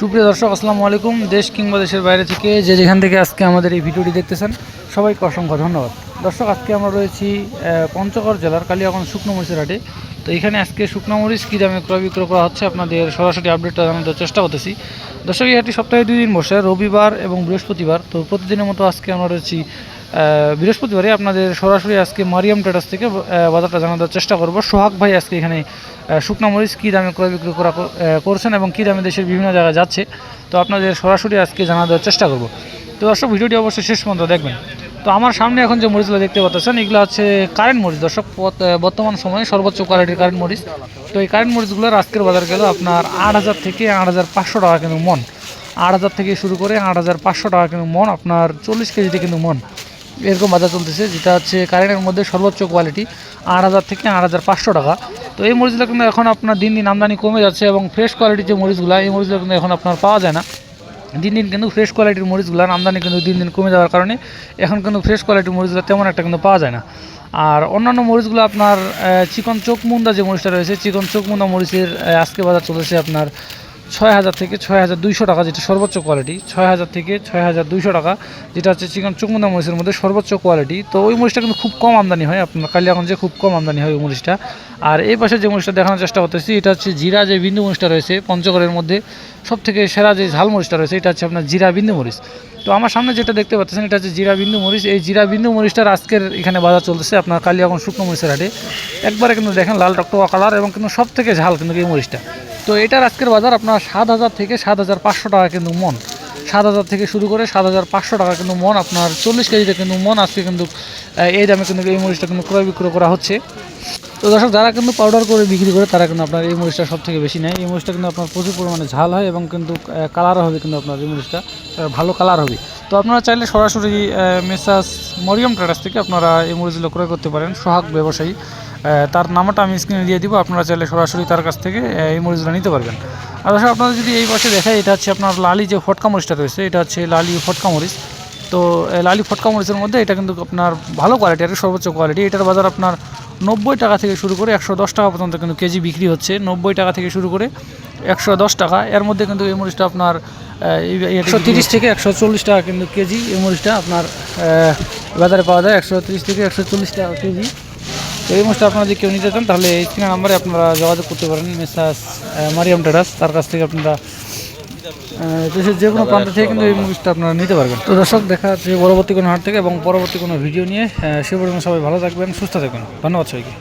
সুপ্রিয় দর্শক, আসসালামু আলাইকুম। দেশ কিংবা দেশের বাইরে থেকে যে যেখান থেকে আজকে আমাদের এই ভিডিওটি দেখতেছেন, সবাইকে অসংখ্য ধন্যবাদ। দর্শক, আজকে আমরা রয়েছি পঞ্চগড় জেলার কালিয়াগঞ্জ শুকনো মরিচের হাটে তো এখানে আজকে শুকনো মরিচ কী দামে ক্রয় বিক্রয় করা হচ্ছে আপনাদের সরাসরি আপডেটটা জানানোর চেষ্টা করতেছি। দর্শক, এই হাটটি সপ্তাহে দুই দিন বসে, রবিবার এবং বৃহস্পতিবার। তো প্রতিদিনের মতো আজকে আমরা রয়েছি বৃহস্পতিবারে আপনাদের সরাসরি আজকে মারিয়াম ট্রেডার্স থেকে বাজারটা জানানোর চেষ্টা করব। সোহাগ ভাই আজকে এখানে শুকনো মরিচ কী দামে ক্রয় বিক্রয় করা করছেন এবং কী দামে দেশের বিভিন্ন জায়গায় যাচ্ছে, তো আপনাদের সরাসরি আজকে জানা দেওয়ার চেষ্টা করব। তো দর্শক, ভিডিওটি অবশ্যই শেষ পর্যন্ত দেখবেন। তো আমার সামনে এখন যে মরিচগুলো দেখতে পাচ্ছেন, এগুলো হচ্ছে কারেন্ট মরিচ। দর্শক বর্তমান সময়ে সর্বোচ্চ কোয়ালিটির কারেন্ট মরিচ। তো এই কারেন্ট মরিচগুলোর আজকের বাজার গেল আপনার আট হাজার থেকে আট হাজার পাঁচশো টাকা কিন্তু মন। আট হাজার থেকে শুরু করে আট হাজার পাঁচশো টাকা কিন্তু মন। আপনার চল্লিশ কেজিতে কিন্তু মন। এরকম বাজার চলতেছে, যেটা হচ্ছে কারেন্টের মধ্যে সর্বোচ্চ কোয়ালিটি আট হাজার থেকে আট হাজার পাঁচশো টাকা। তো এই মরিচগুলো কিন্তু এখন আপনার দিন দিন আমদানি কমে যাচ্ছে এবং ফ্রেশ কোয়ালিটির যে মরিচগুলো, এই মরিচগুলো কিন্তু এখন আপনার পাওয়া যায় না। দিন দিন কিন্তু ফ্রেশ কোয়ালিটির মরিচগুলোর আমদানি কিন্তু দিন দিন কমে যাওয়ার কারণে এখন কিন্তু ফ্রেশ কোয়ালিটির মরিচগুলো তেমন একটা কিন্তু পাওয়া যায় না। আর অন্যান্য মরিচগুলো আপনার চিকন চোখ মুন্দা যে মরিচটা রয়েছে, চিকন চোখ মুন্দা মরিচের আজকে বাজার চলেছে আপনার ছয় হাজার থেকে ছয় হাজার দুইশো টাকা যেটা সর্বোচ্চ কোয়ালিটি ছয় হাজার থেকে ছয় হাজার দুইশো টাকা, যেটা হচ্ছে চিকন চুকমুন্দা মরিচের মধ্যে সর্বোচ্চ কোয়ালিটি তো ওই মরিচটা কিন্তু খুব কম আমদানি হয়, আপনার কালিয়াগঞ্জে খুব কম আমদানি হয় ওই মরিচটা। আর এই পাশে যে মরিচটা দেখানোর চেষ্টা করতেছি, এটা হচ্ছে জিরা যে বিন্দু মরিচটা রয়েছে, পঞ্চগড়ের মধ্যে সব থেকে সেরা যে ঝাল মরিচটা রয়েছে, এটা হচ্ছে আপনার জিরা বিন্দু মরিচ। তো আমার সামনে যেটা দেখতে পাচ্ছেন, এটা হচ্ছে জিরা বিন্দু মরিচ। এই জিরা বিন্দু মরিচটার আজকের এখানে বাজার চলতেছে আপনার কালিয়াগঞ্জ শুকনো মরিচের হাটে। একবারে কিন্তু দেখেন লাল টকটকা কালার এবং কিন্তু সব থেকে ঝাল কিন্তু এই মরিচটা। তো এটার আজকের বাজার আপনার সাত হাজার থেকে সাত হাজার পাঁচশো টাকা কিন্তু মন। সাত হাজার থেকে শুরু করে সাত হাজার পাঁচশো টাকা কিন্তু মন। আপনার চল্লিশ কেজিতে কিন্তু মন আজকে কিন্তু এই দামে কিন্তু এই মরিচটা কিন্তু ক্রয় বিক্রয় করা হচ্ছে। তো দর্শক, যারা কিন্তু পাউডার করে বিক্রি করে, তারা কিন্তু আপনার এই মরিচটা সব থেকে বেশি নেয়। এই মরিচটা কিন্তু আপনার প্রচুর পরিমাণে ঝাল হয় এবং কিন্তু কালারও হবে কিন্তু আপনার এই মরিচটা ভালো কালার হবে। তো আপনারা চাইলে সরাসরি মেসাস মরিয়ম ট্রেডার্স থেকে আপনারা এই মরিচগুলো ক্রয় করতে পারেন, সোহাগ ব্যবসায়ী। তার নামটা আমি স্ক্রিনে দিয়ে দিব, আপনারা চাইলে সরাসরি তার কাছ থেকে এই নিতে পারবেন। আর আসলে আপনারা যদি এই পাশে দেখায় এটা হচ্ছে আপনার লালি যে ফটকা মরিচটা রয়েছে, এটা হচ্ছে লালি ফটকা মরিচ। তো লালি ফটকা মরিচের মধ্যে এটা কিন্তু আপনার ভালো কোয়ালিটি আর সর্বোচ্চ কোয়ালিটি এটার বাজার আপনার নব্বই টাকা থেকে শুরু করে একশো দশ টাকা পর্যন্ত কিন্তু কেজি বিক্রি হচ্ছে, নব্বই টাকা থেকে শুরু করে একশো দশ টাকা। এর মধ্যে কিন্তু এই মরিচটা আপনার একশো তিরিশ থেকে একশো চল্লিশ টাকা কিন্তু কেজি এই মরিচটা আপনার বাজারে পাওয়া যায় একশো তিরিশ থেকে একশো চল্লিশ টাকা কেজি। তো এই মরিচটা আপনারা যদি কেউ নিতে চান তাহলে এই স্ক্রিনের নাম্বারে আপনারা যোগাযোগ করতে পারেন মেসাস মারিয়াম টেরাস তার কাছ থেকে আপনারা দেশের যে কোনো প্রান্ত থেকে কিন্তু এই মুভিসটা আপনারা নিতে পারবেন। তো দর্শক দেখা হচ্ছে পরবর্তী কোনো হাট থেকে এবং পরবর্তী কোনো ভিডিও নিয়ে সে পর্যন্ত সবাই ভালো থাকবেন সুস্থ থাকবেন। ধন্যবাদ সবাইকে।